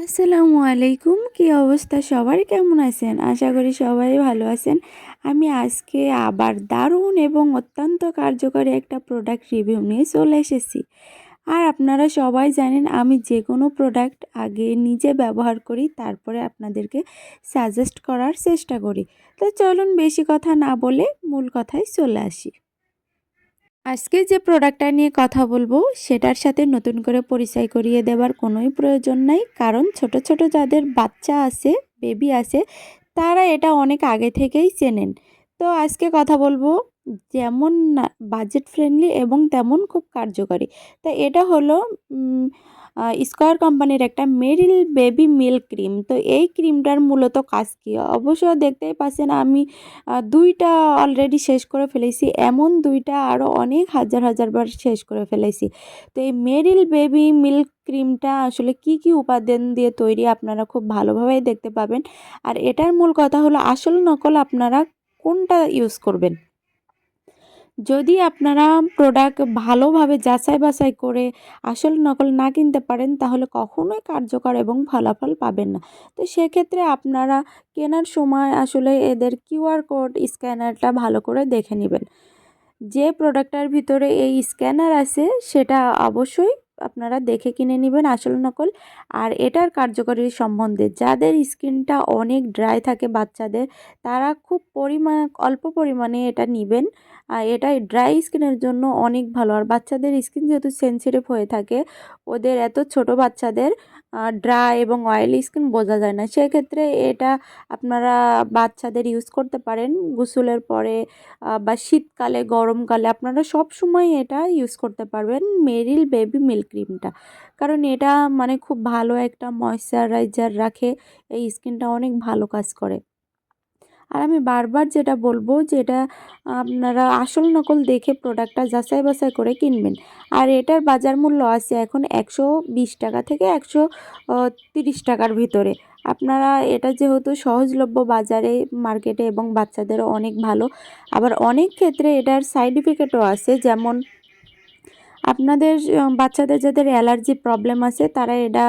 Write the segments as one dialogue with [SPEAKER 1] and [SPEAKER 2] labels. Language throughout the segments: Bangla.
[SPEAKER 1] আসসালামু আলাইকুম। কি অবস্থা? সবার কেমন আছেন? আশা করি সবাই ভালো আছেন। আমি আজকে আবার দারুণ এবং অত্যন্ত কার্যকরী একটা প্রোডাক্ট রিভিউ নিয়ে চলে এসেছি। আর আপনারা সবাই জানেন, আমি যে কোনো প্রোডাক্ট আগে নিজে ব্যবহার করি, তারপরে আপনাদেরকে সাজেস্ট করার চেষ্টা করি। তো চলুন বেশি কথা না বলে মূল কথায় চলে আসি। আজকে যে প্রোডাক্টটা নিয়ে কথা বলব, সেটার সাথে নতুন করে পরিচয় করিয়ে দেবার কোনোই প্রয়োজন নাই। কারণ ছোট ছোট যাদের বাচ্চা আছে বেবি আছে, তারা এটা অনেক আগে থেকেই চেনেন। তো আজকে কথা বলব যেমন বাজেট ফ্রেন্ডলি এবং তেমন খুব কার্যকরী। তা এটা হলো স্কোয়ার কোম্পানির একটা মেরিল বেবি মিল্ক ক্রিম তো এই ক্রিমটার মূলত কাজ কী? অবশ্য দেখতেই পাচ্ছেন আমি দুইটা অলরেডি শেষ করে ফেলেছি। এমন দুইটা আরও অনেক হাজার হাজারবার শেষ করে ফেলেছি। তো এই মেরিল বেবি মিল্ক ক্রিমটা আসলে কি কি উপাদান দিয়ে তৈরি আপনারা খুব ভালোভাবেই দেখতে পাবেন। আর এটার মূল কথা হলো, আসল নকল আপনারা কোনটা ইউজ করবেন? যদি আপনারা প্রোডাক্ট ভালোভাবে যাচাই বাছাই করে আসল নকল না কিনতে পারেন, তাহলে কখনোই কার্যকর এবং ফলাফল পাবেন না। তো সেক্ষেত্রে আপনারা কেনার সময় আসলে এদের কিউআর কোড স্ক্যানারটা ভালো করে দেখে নেবেন। যে প্রোডাক্টটার ভিতরে এই স্ক্যানার আছে, সেটা অবশ্যই আপনারা দেখে কিনে নেবেন আসল নকল। আর এটার কার্যকরী সম্বন্ধে যাদের স্কিনটা অনেক ড্রাই থাকে বাচ্চাদের, তারা খুব পরিমাণ অল্প পরিমাণে এটা নেবেন। আর এটা ড্রাই স্কিনের জন্য অনেক ভালো। আর বাচ্চাদের স্কিন যেহেতু সেন্সিটিভ হয়ে থাকে, ওদের এত ছোট বাচ্চাদের ড্রাই এবং অয়েলি স্কিন বোঝা যায় না। সেক্ষেত্রে এটা আপনারা বাচ্চাদের ইউজ করতে পারেন। গোসলের পরে বা শীতকালে, গরমকালে আপনারা সব সময় এটা ইউজ করতে পারবেন মেরিল বেবি মিল্ক ক্রিমটা কারণ এটা মানে খুব ভালো একটা ময়শ্চারাইজার রাখে। এই স্কিনটা অনেক ভালো কাজ করে। আর আমি বারবার যেটা বলব যেটা আপনারা আসল নকল দেখে প্রোডাক্টটা যাচাই বাছাই করে কিনবেন। আর এটার বাজার মূল্য আছে এখন একশো বিশ টাকা থেকে একশো টাকার ভিতরে। আপনারা এটা যেহেতু সহজলভ্য বাজারে, মার্কেটে এবং বাচ্চাদেরও অনেক ভালো। আবার অনেক ক্ষেত্রে এটার সাইড ইফেক্টও আছে যেমন আপনাদের বাচ্চাদের যাদের অ্যালার্জি প্রবলেম আছে, তারা এটা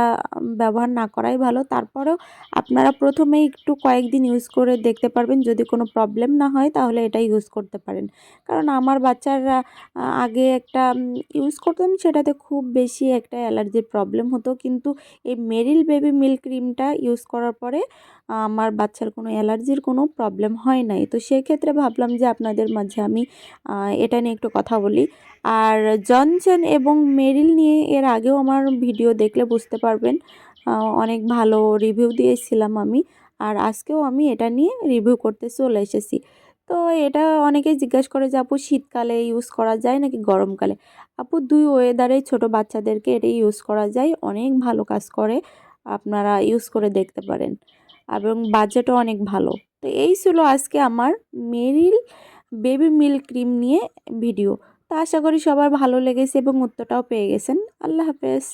[SPEAKER 1] ব্যবহার না করাই ভালো। তারপরেও আপনারা প্রথমে একটু কয়েকদিন ইউজ করে দেখতে পারবেন। যদি কোনো প্রবলেম না হয়, তাহলে এটা ইউজ করতে পারেন। কারণ আমার বাচ্চারা আগে একটা ইউজ করতাম, সেটাতে খুব বেশি একটা অ্যালার্জির প্রবলেম হতো। কিন্তু এই মেরিল বেবি মিল্ক ক্রিমটা ইউজ করার পরে আমার বাচ্চার কোনো অ্যালার্জির কোনো প্রবলেম হয় নাই। তো সেক্ষেত্রে ভাবলাম যে আপনাদের মাঝে আমি এটা নিয়ে একটু কথা বলি। আর জনসন এবং মেরিল নিয়ে এর আগেও আমার ভিডিও দেখলে বুঝতে পারবেন অনেক ভালো রিভিউ দিয়েছিলাম আমি আর আজকেও আমি এটা নিয়ে রিভিউ করতে চলে এসেছি। তো এটা অনেকেই জিজ্ঞাসা করে যে, আপু, শীতকালে ইউজ করা যায় নাকি গরমকালে? আপু, দুই ওয়েদারে ছোট বাচ্চাদেরকে এটা ইউজ করা যায়, অনেক ভালো কাজ করে, আপনারা ইউজ করে দেখতে পারেন এবং বাজেটও অনেক ভালো। তো এই ছিল আজকে আমার মেরিল বেবি মিল্ক ক্রিম নিয়ে ভিডিও। তো আশা করি সবার ভালো লেগেছে এবং উত্তরটাও পেয়ে গেছেন। আল্লাহ হাফেজ।